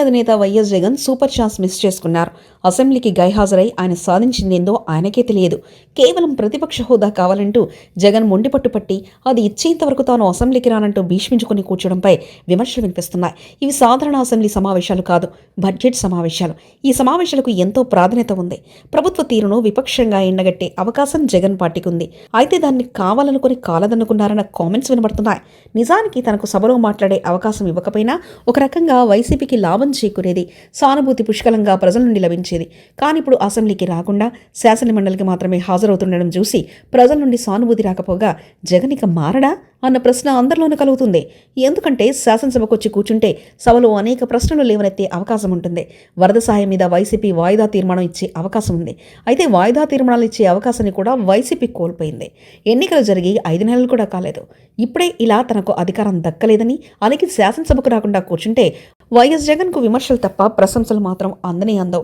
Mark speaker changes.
Speaker 1: అధినేత YS Jagan super chance miss చేసుకున్నారు. అసెంబ్లీకి గైహాజరై ఆయన సాధించిందేందో ఆయనకే తెలియదు. కేవలం ప్రతిపక్ష హోదా కావాలంటూ జగన్ మొండిపట్టు పట్టి అది ఇచ్చేంత వరకు తాను అసెంబ్లీకి రానంటూ భీష్మించుకుని కూర్చోడంపై విమర్శలు వినిపిస్తున్నాయి. ఇవి సాధారణ అసెంబ్లీ సమావేశాలు కాదు బడ్జెట్ సమావేశాలు. ఈ సమావేశాలకు ఎంతో ప్రాధాన్యత ఉంది. ప్రభుత్వ తీరును విపక్షంగా ఎండగట్టే అవకాశం జగన్ పార్టీకి ఉంది అయితే దాన్ని కావాలనుకుని కాలదనుకున్నారన్న కామెంట్స్ వినబడుతున్నాయి. నిజానికి తనకు సభలో మాట్లాడే అవకాశం ఇవ్వకపోయినా ఒక రకంగా వైసీపీకి లాభం చేకూరేది. సానుభూతి పుష్కలంగా ప్రజల నుండి లభించేది. కానీ ఇప్పుడు అసెంబ్లీకి రాకుండా శాసనమండలికి మాత్రమే హాజరవుతుండడం చూసి ప్రజల నుండి సానుభూతి రాకపోగా జగనిక మారడా అన్న ప్రశ్న అందరిలోనూ కలుగుతుంది. ఎందుకంటే శాసనసభకు వచ్చి కూర్చుంటే సభలో అనేక ప్రశ్నలు లేవనెత్తే అవకాశం ఉంటుంది. వరద సాయం మీద వైసీపీ వాయిదా తీర్మానం ఇచ్చే అవకాశం ఉంది. అయితే వాయిదా తీర్మానాలు ఇచ్చే అవకాశాన్ని కూడా వైసీపీ కోల్పోయింది. ఎన్నికలు జరిగి ఐదు నెలలు కూడా కాలేదు. ఇప్పుడే ఇలా తనకు అధికారం దక్కలేదని అలాగే శాసనసభకు రాకుండా కూర్చుంటే వైఎస్ జగన్కు విమర్శలు తప్ప ప్రశంసలు మాత్రం అందనే అందవు.